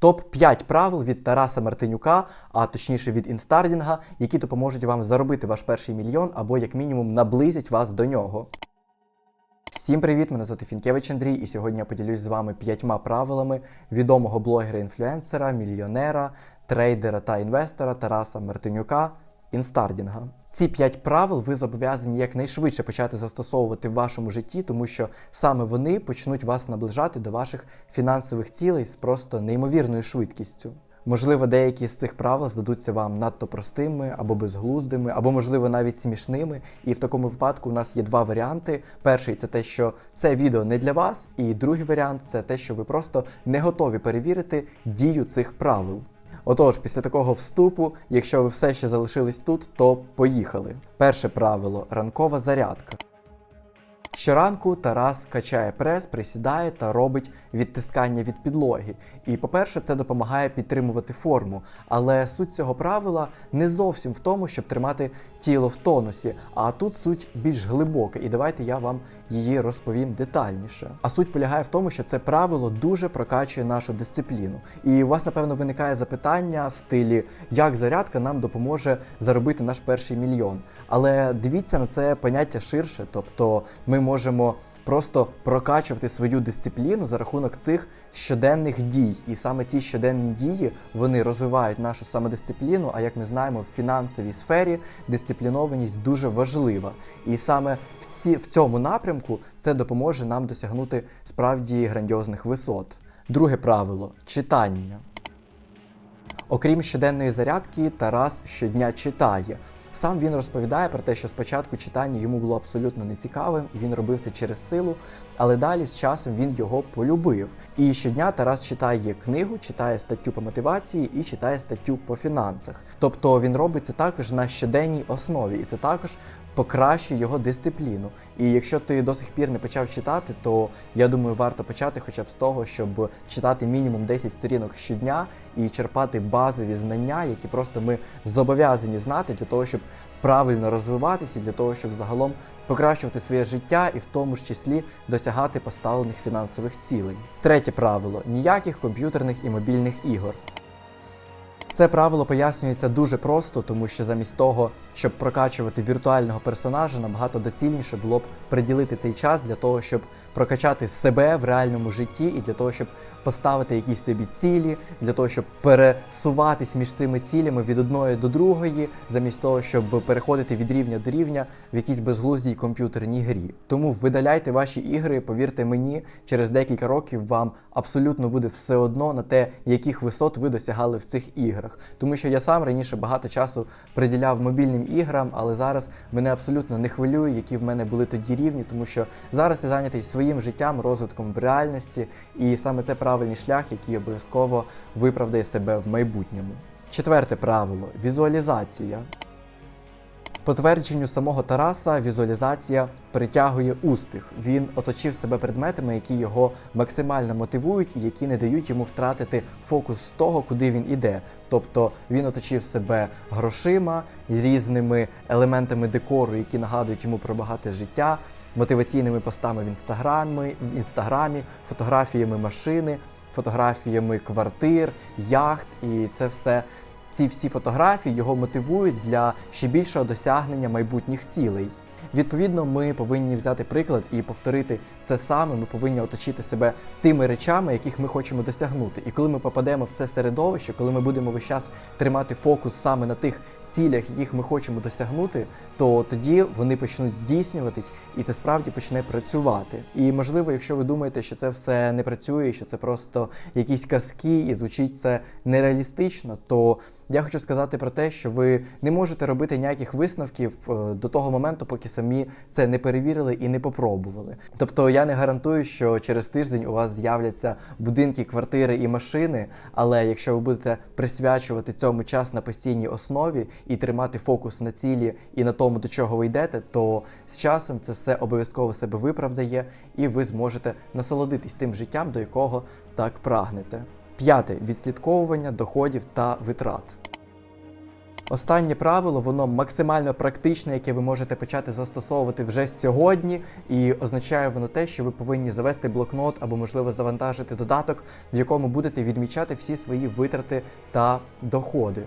Топ-5 правил від Тараса Мартинюка, а точніше від Інстардінга, які допоможуть вам заробити ваш перший мільйон або як мінімум наблизять вас до нього. Всім привіт! Мене звати Фінкевич Андрій, і сьогодні я поділюсь з вами п'ятьма правилами відомого блогера-інфлюенсера, мільйонера, трейдера та інвестора Тараса Мартинюка Інстардінга. Ці п'ять правил ви зобов'язані якнайшвидше почати застосовувати в вашому житті, тому що саме вони почнуть вас наближати до ваших фінансових цілей з просто неймовірною швидкістю. Можливо, деякі з цих правил здадуться вам надто простими або безглуздими, або, можливо, навіть смішними. І в такому випадку у нас є два варіанти. Перший це те, що це відео не для вас, і другий варіант це те, що ви просто не готові перевірити дію цих правил. Отож, після такого вступу, якщо ви все ще залишились тут, то поїхали. Перше правило ранкова зарядка. Щоранку Тарас качає прес, присідає та робить відтискання від підлоги. І, по-перше, це допомагає підтримувати форму. Але суть цього правила не зовсім в тому, щоб тримати тіло в тонусі, а тут суть більш глибока. І давайте я вам її розповім детальніше. А суть полягає в тому, що це правило дуже прокачує нашу дисципліну. І у вас, напевно, виникає запитання в стилі, як зарядка нам допоможе заробити наш перший мільйон. Але дивіться на це поняття ширше, тобто ми можемо просто прокачувати свою дисципліну за рахунок цих щоденних дій. І саме ці щоденні дії вони розвивають нашу самодисципліну. А як ми знаємо, в фінансовій сфері дисциплінованість дуже важлива. І саме в, ці, в цьому напрямку це допоможе нам досягнути справді грандіозних висот. Друге правило читання. Окрім щоденної зарядки, Тарас щодня читає. Сам він розповідає про те, що спочатку читання йому було абсолютно нецікавим, і він робив це через силу, але далі з часом він його полюбив. І щодня Тарас читає книгу, читає статтю по мотивації і читає статтю по фінансах. Тобто він робить це також на щоденній основі, і це також покращує його дисципліну. І якщо ти до сих пір не почав читати, то я думаю, варто почати хоча б з того, щоб читати мінімум 10 сторінок щодня і черпати базові знання, які просто ми зобов'язані знати для того, щоб правильно розвиватися, для того, щоб загалом покращувати своє життя і в тому ж числі досягати поставлених фінансових цілей. Третє правило: ніяких комп'ютерних і мобільних ігор. Це правило пояснюється дуже просто, тому що замість того, щоб прокачувати віртуального персонажа, набагато доцільніше було б приділити цей час для того, щоб прокачати себе в реальному житті і для того, щоб поставити якісь собі цілі, для того, щоб пересуватись між цими цілями від одної до другої, замість того, щоб переходити від рівня до рівня в якійсь безглуздій комп'ютерній грі. Тому видаляйте ваші ігри, повірте мені, через декілька років вам абсолютно буде все одно на те, яких висот ви досягали в цих іграх. Тому що я сам раніше багато часу приділяв мобільним іграм, але зараз мене абсолютно не хвилює, які в мене були тоді рівні, тому що зараз я зайнятий своїм життям, розвитком в реальності, і саме це правильний шлях, який обов'язково виправдає себе в майбутньому. Четверте правило візуалізація. По твердженню самого Тараса, візуалізація притягує успіх. Він оточив себе предметами, які його максимально мотивують і які не дають йому втратити фокус з того, куди він іде. Тобто він оточив себе грошима, різними елементами декору, які нагадують йому про багате життя, мотиваційними постами в інстаграмі, в інстаграмі, фотографіями машини, фотографіями квартир, яхт, і це все. Ці всі фотографії його мотивують для ще більшого досягнення майбутніх цілей. Відповідно, ми повинні взяти приклад і повторити це саме. Ми повинні оточити себе тими речами, яких ми хочемо досягнути. І коли ми попадемо в це середовище, коли ми будемо весь час тримати фокус саме на тих цілях, яких ми хочемо досягнути, то тоді вони почнуть здійснюватись, і це справді почне працювати. І можливо, якщо ви думаєте, що це все не працює, що це просто якісь казки, і звучить це нереалістично, то я хочу сказати про те, що ви не можете робити ніяких висновків е, до того моменту, поки самі це не перевірили і не попробували. Тобто я не гарантую, що через тиждень у вас з'являться будинки, квартири і машини. Але якщо ви будете присвячувати цьому час на постійній основі і тримати фокус на цілі і на тому, до чого ви йдете, то з часом це все обов'язково себе виправдає, і ви зможете насолодитись тим життям, до якого так прагнете. П'яте відслідковування доходів та витрат. Останнє правило, воно максимально практичне, яке ви можете почати застосовувати вже сьогодні, і означає воно те, що ви повинні завести блокнот або, можливо, завантажити додаток, в якому будете відмічати всі свої витрати та доходи.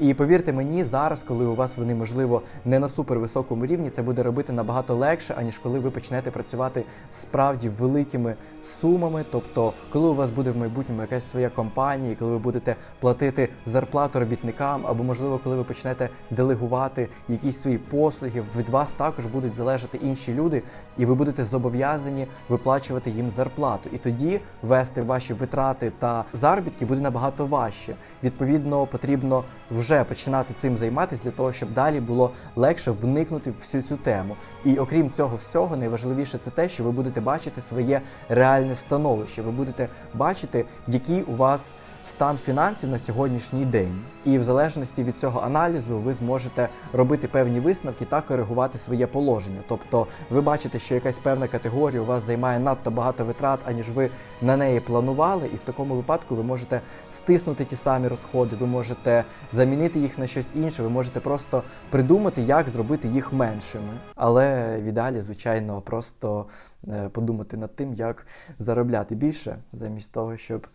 І повірте мені, зараз, коли у вас вони можливо не на супервисокому рівні, це буде робити набагато легше, аніж коли ви почнете працювати справді великими сумами. Тобто, коли у вас буде в майбутньому якась своя компанія, коли ви будете платити зарплату робітникам, або можливо, коли ви почнете делегувати якісь свої послуги, від вас також будуть залежати інші люди, і ви будете зобов'язані виплачувати їм зарплату. І тоді вести ваші витрати та заробітки буде набагато важче. Відповідно, потрібно вже починати цим займатися для того, щоб далі було легше вникнути в всю цю тему. І окрім цього всього, найважливіше це те, що ви будете бачити своє реальне становище. Ви будете бачити, які у вас стан фінансів на сьогоднішній день. І в залежності від цього аналізу ви зможете робити певні висновки та коригувати своє положення. Тобто, ви бачите, що якась певна категорія у вас займає надто багато витрат, аніж ви на неї планували, і в такому випадку ви можете стиснути ті самі розходи, ви можете замінити їх на щось інше, ви можете просто придумати, як зробити їх меншими. Але в ідеалі, звичайно, просто е, подумати над тим, як заробляти більше, замість того, щоб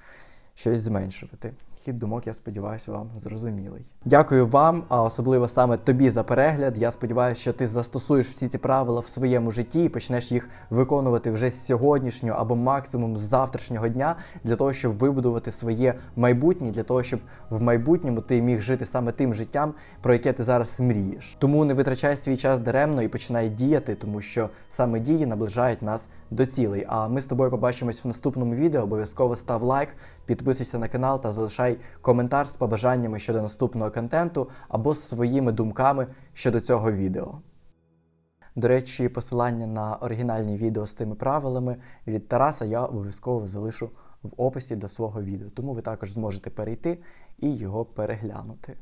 щось зменшувати. Хід думок, я сподіваюся, вам зрозумілий. Дякую вам, а особливо саме тобі за перегляд. Я сподіваюся, що ти застосуєш всі ці правила в своєму житті і почнеш їх виконувати вже з сьогоднішнього або максимум з завтрашнього дня для того, щоб вибудувати своє майбутнє, для того, щоб в майбутньому ти міг жити саме тим життям, про яке ти зараз мрієш. Тому не витрачай свій час даремно і починай діяти, тому що саме дії наближають нас до цілей. А ми з тобою побачимось в наступному відео. Обов'язково став лайк, підписуйся на канал та залишай коментар з побажаннями щодо наступного контенту або з своїми думками щодо цього відео. До речі, посилання на оригінальні відео з цими правилами від Тараса я обов'язково залишу в описі до свого відео, тому ви також зможете перейти і його переглянути.